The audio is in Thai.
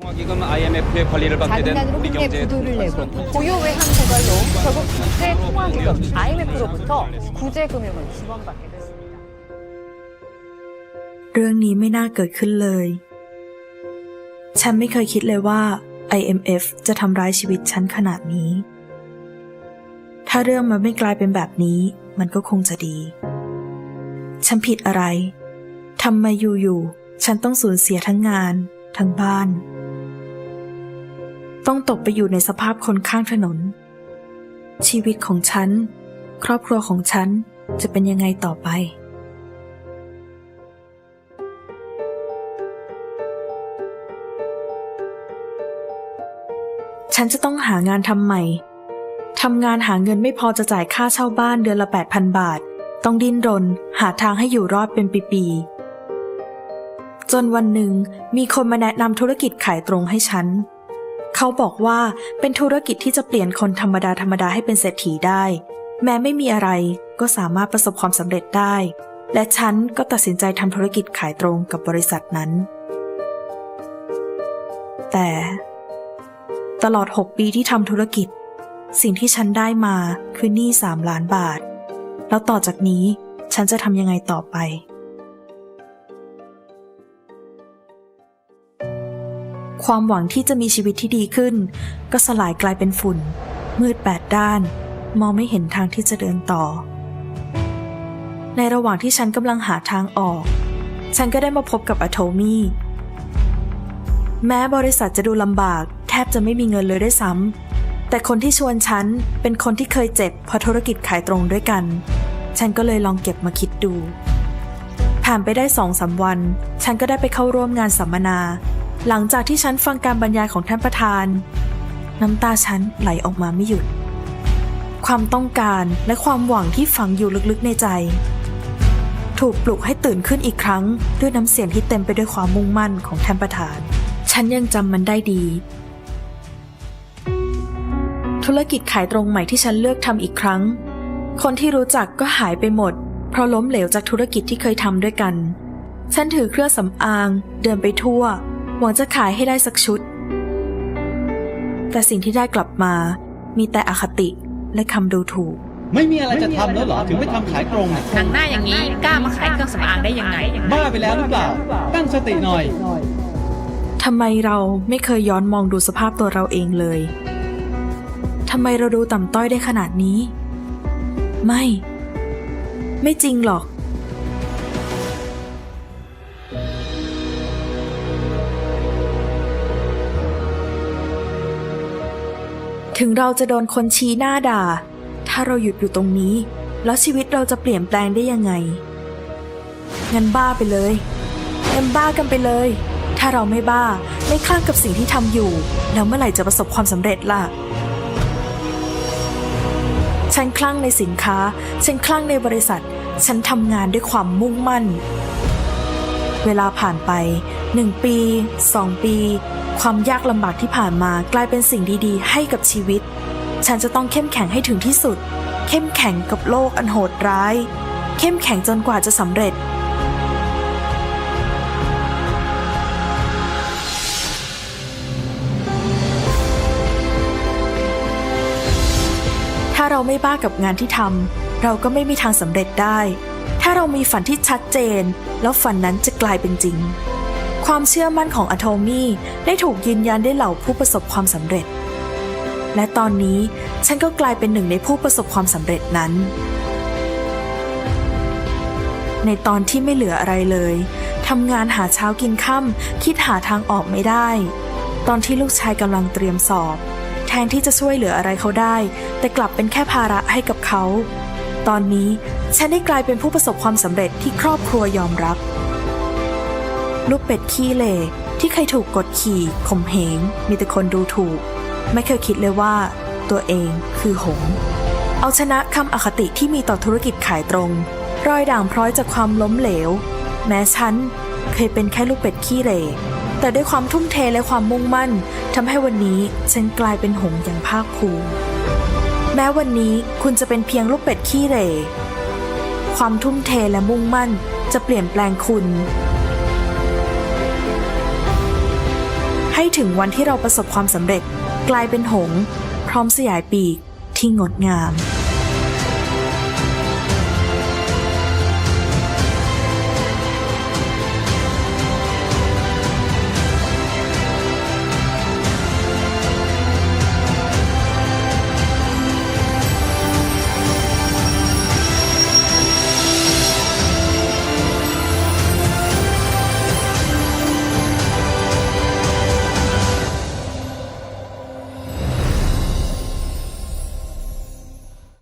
통화기금 IMF의 관리를 받게 된 자금단으로 우리 국내 경제의 부도를 내고 통화스러운 고유외환 고갈로 결국 국제 통화기금 IMF로부터 구제금융을 지원받게 됐습니다. เรื่องนี้ไม่น่าเกิดขึ้นเลย ฉันไม่เคยคิดเลยว่า IMF จะทำร้ายชีวิตฉันขนาดนี้ ถ้าเรื่องมันไม่กลายเป็นแบบนี้ มันก็คงจะดี ฉันผิดอะไร ทำไมอยู่ๆ ฉันต้องสูญเสียทั้งงาน ทั้งบ้าน ต้องตกไปอยู่ในสภาพคนข้างถนน ชีวิตของฉัน ครอบครัวของฉันจะเป็นยังไงต่อไป ฉันจะต้องหางานทำใหม่ทำงานหาเงินไม่พอจะจ่ายค่าเช่าบ้านเดือนละ 8,000 บาท ต้องดิ้นรน หาทางให้อยู่รอดเป็นปีๆจนวันหนึ่งมีคนมาแนะนำธุรกิจขายตรงให้ฉัน เขาบอกว่าเป็นธุรกิจที่จะเปลี่ยนคนธรรมดาธรรมดาให้เป็นเศรษฐีได้ แม้ไม่มีอะไรก็สามารถประสบความสำเร็จได้ และฉันก็ตัดสินใจทำธุรกิจขายตรงกับบริษัทนั้น แต่ตลอด 6 ปีที่ทำธุรกิจ สิ่งที่ฉันได้มาคือหนี้3ล้านบาท แล้วต่อจากนี้ฉันจะทำยังไงต่อไป ความหวังที่จะมีชีวิตที่ดีขึ้น ก็สลายกลายเป็นฝุ่น มืดแปดด้าน มองไม่เห็นทางที่จะเดินต่อ ในระหว่างที่ฉันกำลังหาทางออก ฉันก็ได้มาพบกับอโทมี่แม้บริษัทจะดูลำบาก แทบจะไม่มีเงินเลยด้วยซ้ำแต่คนที่ชวนฉันเป็นคนที่เคยเจ็บเพราะธุรกิจขายตรงด้วยกัน ฉันก็เลยลองเก็บมาคิดดู ผ่านไปได้สองสามวัน ฉันก็ได้ไปเข้าร่วมงานสัมมนา หลังจากที่ฉันฟังการบรรยายของท่านประธาน น้ำตาฉันไหลออกมาไม่หยุด ความต้องการและความหวังที่ฝังอยู่ลึกๆในใจ ถูกปลุกให้ตื่นขึ้นอีกครั้ง ด้วยน้ำเสียงที่เต็มไปด้วยความมุ่งมั่นของท่านประธาน ฉันยังจำมันได้ดี ธุรกิจขายตรงใหม่ที่ฉันเลือกทำอีกครั้ง คนที่รู้จักก็หายไปหมด เพราะล้มเหลวจากธุรกิจที่เคยทำด้วยกัน ฉันถือเครื่องสำอาง เดินไปทั่ว หวังจะขายให้ได้สักชุด แต่สิ่งที่ได้กลับมา มีแต่อคติและคำดูถูก ไม่มีอะไรจะทำแล้วเหรอ ถึงไม่ทำขายตรงน่ะหนังหน้าอย่างนี้กล้ามาขายเครื่องสำอางได้ยังไง บ้าไปแล้วหรือเปล่า ตั้งสติหน่อย ทำไมเราไม่เคยย้อนมองดูสภาพตัวเราเองเลย ทำไมเราดูต่ำต้อยได้ขนาดนี้ ไม่ ไม่จริงหรอก ถึงเราจะโดนคนชี้หน้าด่า ถ้าเราหยุดอยู่ตรงนี้ แล้วชีวิตเราจะเปลี่ยนแปลงได้ยังไง งั้นบ้าไปเลยงั้นบ้ากันไปเลย ถ้าเราไม่บ้า ไม่คลั่งกับสิ่งที่ทำอยู่ แล้วเมื่อไหร่จะประสบความสำเร็จล่ะ ฉันคลั่งในสินค้า ฉันคลั่งในบริษัท ฉันทำงานด้วยความมุ่งมั่น เวลาผ่านไปหนึ่งปีสองปี ความยากลำบากที่ผ่านมากลายเป็นสิ่งดีๆ ให้กับชีวิต ฉันจะต้องเข้มแข็งให้ถึงที่สุด เข้มแข็งกับโลกอันโหดร้าย เข้มแข็งจนกว่าจะสำเร็จ ถ้าเราไม่บ้ากับงานที่ทำเราก็ไม่มีทางสำเร็จได้ ถ้าเรามีฝันที่ชัดเจน แล้วฝันนั้นจะกลายเป็นจริง ความเชื่อมั่นของอะโทมี่ได้ถูกยืนยันได้เหล่าผู้ประสบความสำเร็จ และตอนนี้ฉันก็กลายเป็นหนึ่งในผู้ประสบความสำเร็จนั้น ในตอนที่ไม่เหลืออะไรเลยทำงานหาเช้ากินค่ำคิดหาทางออกไม่ได้ ตอนที่ลูกชายกำลังเตรียมสอบ แทนที่จะช่วยเหลืออะไรเขาได้ แต่กลับเป็นแค่ภาระให้กับเขา ตอนนี้ฉันได้กลายเป็นผู้ประสบความสำเร็จที่ครอบครัวยอมรับ ลูกเป็ดขี้เหร่ที่เคยถูกกดขี่ข่มเหง มีแต่คนดูถูก ไม่เคยคิดเลยว่า ตัวเองคือหง เอาชนะคำอคติที่มีต่อธุรกิจขายตรง รอยด่างพร้อยจากความล้มเหลว แม้ฉันเคยเป็นแค่ลูกเป็ดขี้เหร่แต่ด้วยความทุ่มเทและความมุ่งมั่นทำให้วันนี้ฉันกลายเป็นหงอย่างภาคภูมิแม้วันนี้คุณจะเป็นเพียงลูกเป็ดขี้เหร่ความทุ่มเทและมุ่งมั่นจะเปลี่ยนแปลงคุณ ให้ถึงวันที่เราประสบความสำเร็จ กลายเป็นหง พร้อมสยายปีกที่งดงาม